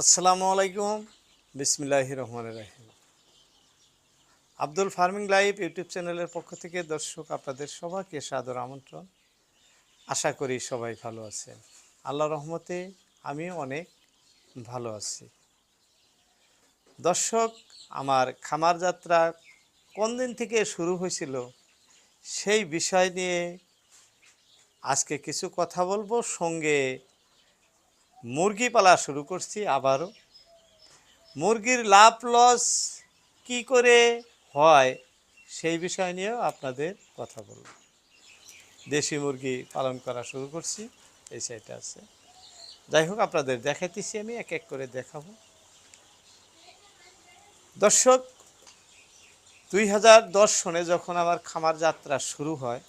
আসসালামু আলাইকুম। বিসমিল্লাহ রহমান রাহিম। আব্দুল ফার্মিং লাইভ ইউটিউব চ্যানেলের পক্ষ থেকে দর্শক আপনাদের সবাইকে সাদর আমন্ত্রণ। আশা করি সবাই ভালো আছেন। আল্লাহ রহমতে আমি অনেক ভালো আছি। দর্শক, আমার খামার যাত্রা কোন দিন থেকে শুরু হয়েছিল সেই বিষয় নিয়ে আজকে কিছু কথা বলব। সঙ্গে মুরগি পালা শুরু করছি আবারও। মুরগির লাভ লস কি করে হয় সেই বিষয় নিয়েও আপনাদের কথা বলব দেশি মুরগি পালন করা শুরু করছি, এই সাইডে আছে। যাই হোক, আপনাদের দেখাইতেছি আমি, এক এক করে দেখাবো। দর্শক, দুই হাজার দশ সনে যখন আমার খামার যাত্রা শুরু হয়,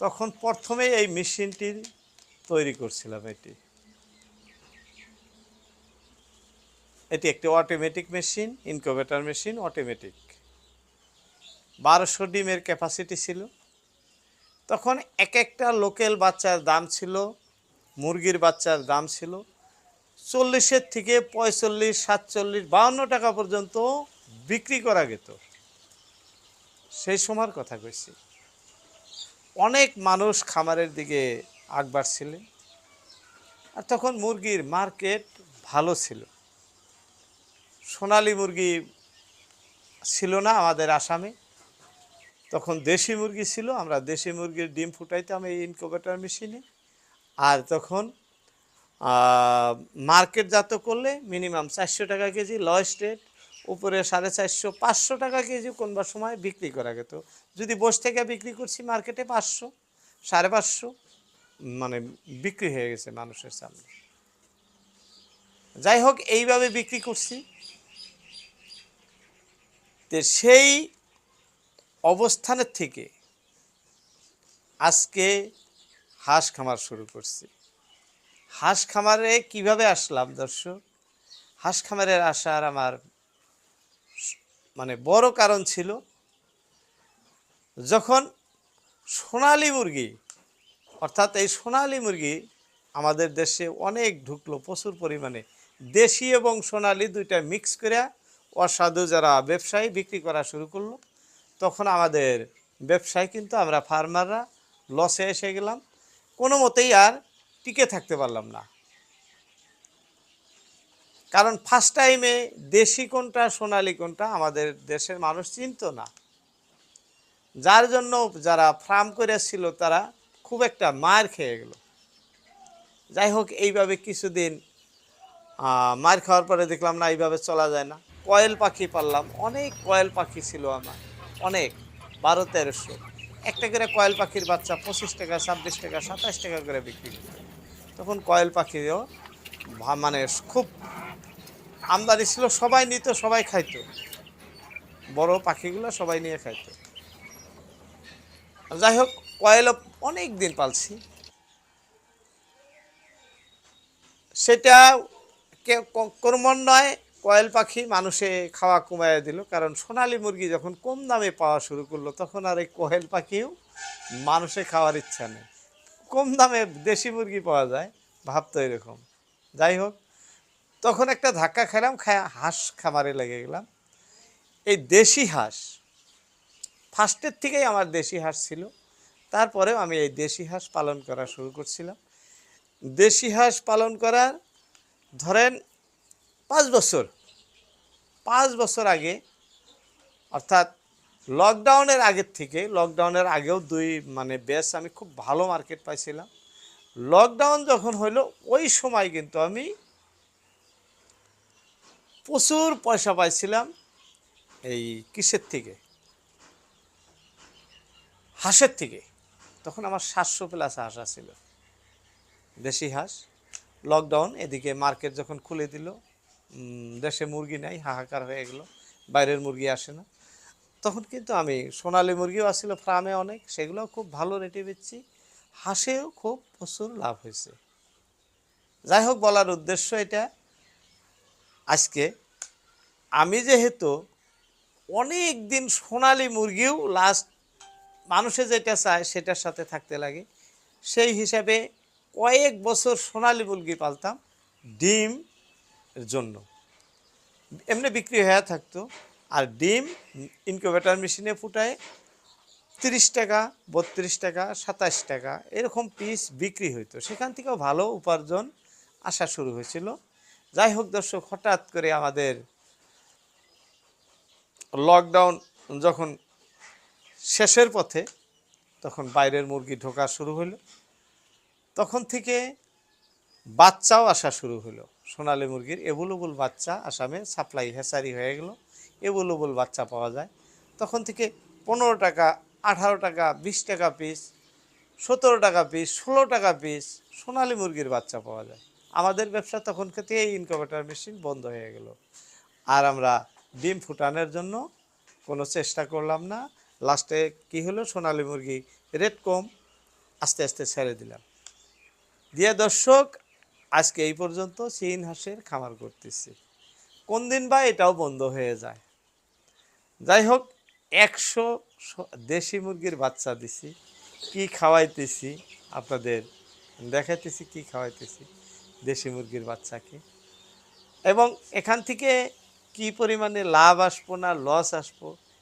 তখন প্রথমে এই মেশিনটি তৈরি করছিলাম এটি। এটি একটি automatic machine incubator machine automatic বারোশো ডিমের ক্যাপাসিটি ছিল। তখন এক একটা লোকেল বাচ্চার দাম ছিল, মুরগির বাচ্চার দাম ছিল চল্লিশের থেকে পঁয়তাল্লিশ সাতচল্লিশ বাউন্ন টাকা পর্যন্ত বিক্রি করা যেত। সেই সময়ের কথা কইছি। অনেক মানুষ খামারের দিকে আগ বাড়ছিলেন আর তখন মুরগির মার্কেট ভালো ছিল। সোনালি মুরগি ছিল না আমাদের আসামে। তখন দেশি মুরগি ছিল, আমরা দেশি মুরগির ডিম ফুটাইতাম এই ইনকুবেটর মেশিনে আর তখন মার্কেট জাত করলে মিনিমাম চারশো টাকা কেজি লয়েস্ট রেট উপরে সাড়ে চারশো, পাঁচশো টাকা কেজি কোনবা সময় বিক্রি করা যেত। যদি বসে থেকে বিক্রি করছি মার্কেটে পাঁচশো, সাড়ে পাঁচশো মানে বিক্রি হয়ে গেছে মানুষের সামনে। যাই হোক, এইভাবে বিক্রি করছি। সেই অবস্থানের থেকে আজকে হাঁস খামার শুরু করছি। হাঁস খামারে কীভাবে আসলাম দর্শক? হাঁস খামারের আসার আমার মানে বড় কারণ ছিল যখন সোনালি মুরগি, অর্থাৎ এই সোনালি মুরগি আমাদের দেশে অনেক ঢুকলো, প্রচুর পরিমাণে। দেশি এবং সোনালি দুইটা মিক্স করে অসাধু যারা ব্যবসায়ী বিক্রি করা শুরু করল, তখন আমাদের ব্যবসায় কিন্তু আমরা ফার্মাররা লসে এসে গেলাম। কোনো মতেই আর টিকে থাকতে পারলাম না। কারণ ফার্স্ট টাইমে দেশি কোনটা, সোনালি কোনটা আমাদের দেশের মানুষ চিনতো না। যার জন্য যারা ফার্ম করেছিল তারা খুব একটা মার খেয়ে গেল। যাই হোক, এইভাবে কিছুদিন মার খাওয়ার পরে দেখলাম, না, এইভাবে চলা যায় না। কয়েল পাখি পারলাম। অনেক কয়েল পাখি ছিল আমার। অনেক। বারো, তেরোশো। একটা করে কয়েল পাখির বাচ্চা পঁচিশ টাকা, ছাব্বিশ টাকা, সাতাশ টাকা করে বিক্রি করত তখন কয়েল পাখিও মানে খুব আমদানি ছিল, সবাই নিত, সবাই খাইতো। বড় পাখিগুলো সবাই নিয়ে খাইতো। যাই হোক কয়েল অনেক দিন পালছি। সেটা ক্রমান্বয়ে কয়েল পাখি মানুষে খাওয়া কমায় দিল। কারণ সোনালী মুরগি যখন কম দামে পাওয়া শুরু করল, তখন আর এই কয়েল পাখিও মানুষে খাওয়ার ইচ্ছা নেই। কম দামে দেশি মুরগি পাওয়া যায়, ভাবতো এরকম। যাই হোক, তখন একটা ধাক্কা খেলাম, খায় হাঁস খামারে লেগে গেলাম। এই দেশি হাঁস, ফার্স্টের থেকেই আমার দেশি হাঁস ছিল। তারপরেও আমি এই দেশি হাঁস পালন করা শুরু করছিলাম। দেশি হাঁস পালন করার ধরেন পাঁচ বছর পাঁচ বছর আগে, অর্থাৎ লকডাউনের আগের থেকে লকডাউনের আগেও দুই মানে বেশ আমি খুব ভালো মার্কেট পাইছিলাম। লকডাউন যখন হলো ওই সময় কিন্তু আমি প্রচুর পয়সা পাইছিলাম এই কিসের থেকে? হাঁসের থেকে। তখন আমার সাতশো প্লাস হাঁস ছিল দেশি হাঁস। লকডাউন এদিকে মার্কেট যখন খুলে দিল দেশে মুরগি নাই, হাহাকার হয়ে গেল, বাইরের মুরগি আসে না। তখন কিন্তু আমি, সোনালি মুরগিও আসছিল ফার্মে অনেক, সেগুলোও খুব ভালো রেটে বেচছি হাঁসেও খুব প্রচুর লাভ হয়েছে। যাই হোক, বলার উদ্দেশ্য এটা, আজকে আমি যেহেতু অনেক দিন সোনালি মুরগিও লাস্ট মানুষে যেটা চায়, সেটার সাথে থাকতে লাগে, সেই হিসাবে কয়েক বছর সোনালি মুরগি পালতাম ডিম জন্য। এমনি বিক্রি হয়ে থাকতো। আর ডিম ইনকিউবেটার মেশিনে ফুটায় তিরিশ টাকা, বত্রিশ টাকা, সাতাশ টাকা, এরকম পিস বিক্রি হইতো। সেখান থেকেও ভালো উপার্জন আসা শুরু হয়েছিল। যাই হোক দর্শক, হঠাৎ করে আমাদের লকডাউন যখন শেষের পথে, তখন বাইরের মুরগি ঢোকা শুরু হলো। তখন থেকে বাচ্চাও আসা শুরু হলো। সোনালী মুরগির এভুলেবল বাচ্চা আসামে সাপ্লাই হেসারি হয়ে গেল এভুলেবল বাচ্চা পাওয়া যায়। তখন থেকে পনেরো টাকা, আঠারো টাকা, বিশ টাকা পিস সতেরো টাকা পিস ষোলো টাকা পিস সোনালী মুরগির বাচ্চা পাওয়া যায়। আমাদের ব্যবসা তখন থেকে এই ইনকিউবেটর মেশিন বন্ধ হয়ে গেল। আর আমরা ডিম ফুটানোর জন্য কোনো চেষ্টা করলাম না। লাস্টে কি হলো? সোনালী মুরগি রেট কম, আস্তে আস্তে ছেড়ে দিলাম। দিয়ে দর্শক, আজকে এই পর্যন্ত চীন হাঁসের খামার করতেছি। কোন দিন বা এটাও বন্ধ হয়ে যায়। যাই হোক, একশো দেশি মুরগির বাচ্চা দিছি। কি খাওয়াইতেছি আপনাদের, দেখাইতেছি কি খাওয়াইতেছি দেশি মুরগির বাচ্চাকে। এবং এখান থেকে কি পরিমাণে লাভ আসব না লস আসব,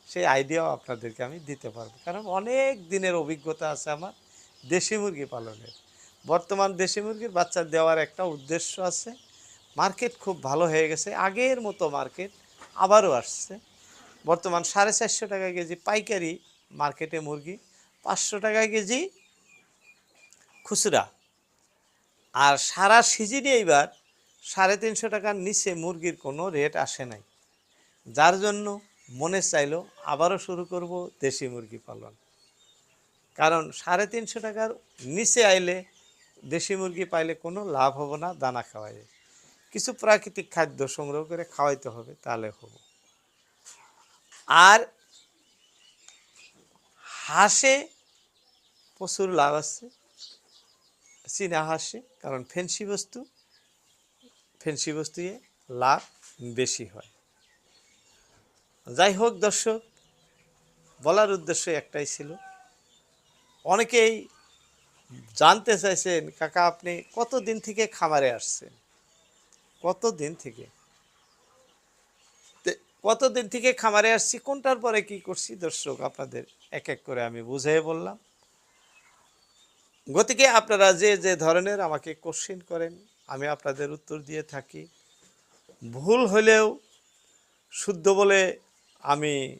সেই আইডিয়াও আপনাদেরকে আমি দিতে পারব। কারণ অনেক দিনের অভিজ্ঞতা আছে আমার দেশি মুরগি পালনের। বর্তমান দেশি মুরগির বাচ্চা দেওয়ার একটা উদ্দেশ্য আছে। মার্কেট খুব ভালো হয়ে গেছে। আগের মতো মার্কেট আবারও আসছে। বর্তমান সাড়ে চারশো টাকা কেজি পাইকারি মার্কেটে মুরগি, পাঁচশো টাকা কেজি খুচরা। আর সারা সিজনে এইবার সাড়ে তিনশো টাকার নিচে মুরগির কোনো রেট আসে নাই। যার জন্য মনে চাইলো আবারও শুরু করব দেশি মুরগি পালন। কারণ সাড়ে তিনশো টাকার নিচে আইলে দেশি মুরগি পাইলে কোনো লাভ হবে না, দানা খাওয়াই। কিছু প্রাকৃতিক খাদ্য সংগ্রহ করে খাওয়াইতে হবে, তাহলে হবে। আর হাঁসে প্রচুর লাভ আছে, চীনা হাঁসে, কারণ ফেন্সি বস্তু, ফেন্সি বস্তুয়ে লাভ বেশি হয়। যাই হোক দর্শক, বলার উদ্দেশ্য একটাই ছিল, অনেকেই জানতে চাইছেন, কাকা আপনি কত দিন থেকে খামারে আসছেন? কত দিন থেকে? কত দিন থেকে খামারে আসছি, কোনটার পরে কি করছি? দর্শক, আপনাদের এক এক করে আমি বুঝিয়ে বললাম। গতিকে আপনারা যে যে ধরনের আমাকে কোশ্চিন করেন, আমি আপনাদের উত্তর দিয়ে থাকি। ভুল হলেও শুদ্ধ বলে আমি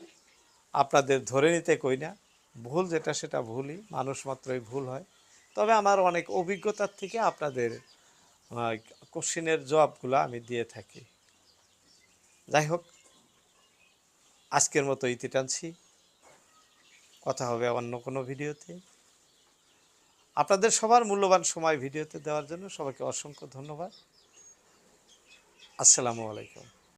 আপনাদের ধরে নিতে কই না। ভুল যেটা সেটা ভুলই, মানুষ মাত্রই ভুল হয়। তবে আমার অনেক অভিজ্ঞতার থেকে আপনাদের কোশ্চিনের জবাবগুলো আমি দিয়ে থাকি। যাই হোক, আজকের মতো ইতি টানছি। কথা হবে অন্য কোনো ভিডিওতে। আপনাদের সবার মূল্যবান সময় ভিডিওতে দেওয়ার জন্য সবাইকে অসংখ্য ধন্যবাদ। আসসালামু আলাইকুম।